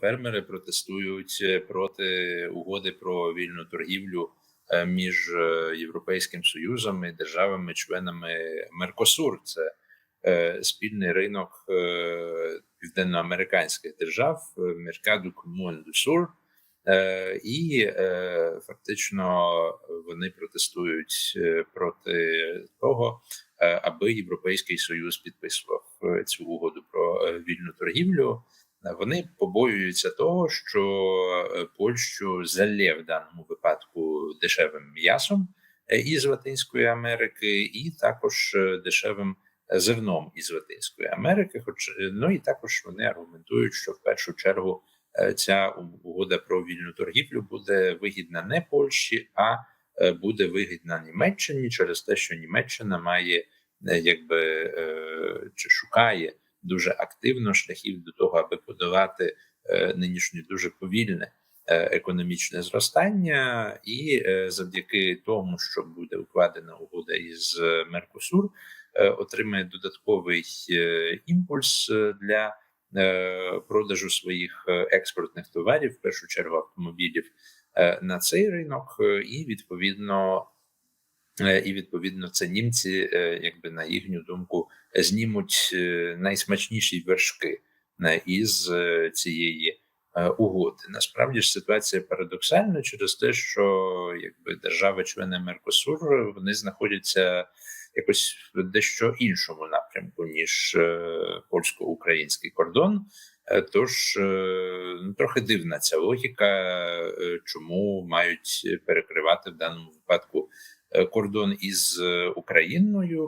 фермери протестують проти угоди про вільну торгівлю е, між е, Європейським Союзом і державами-членами Меркосур. Це е, спільний ринок південноамериканських держав Меркаду Комун Сур. Е, І фактично вони протестують проти того, аби Європейський Союз підписував цю угоду про вільну торгівлю. Вони побоюються того, що е, Польщу залє в даному випадку дешевим м'ясом е, із Латинської Америки, і також е, дешевим зерном із Латинської Америки. Хоч ну і також вони аргументують, що в першу чергу ця угода про вільну торгівлю буде вигідна не Польщі, а буде вигідна Німеччині через те, що Німеччина має якби чи шукає дуже активно шляхів до того, аби подолати е, нинішнє дуже повільне е, економічне зростання, і е, завдяки тому, що буде укладена угода із Меркосур, отримає додатковий імпульс для продажу своїх експортних товарів, в першу чергу автомобілів на цей ринок, і відповідно. Е, І відповідно це німці, е, якби на їхню думку, знімуть е, найсмачніші вершки із цієї угоди. Насправді ж ситуація парадоксальна через те, що якби держави-члени Меркосур вони знаходяться якось в дещо іншому напрямку ніж польсько-український кордон. Тож е, ну, трохи дивна ця логіка, чому мають перекривати в даному випадку кордон із е, Україною.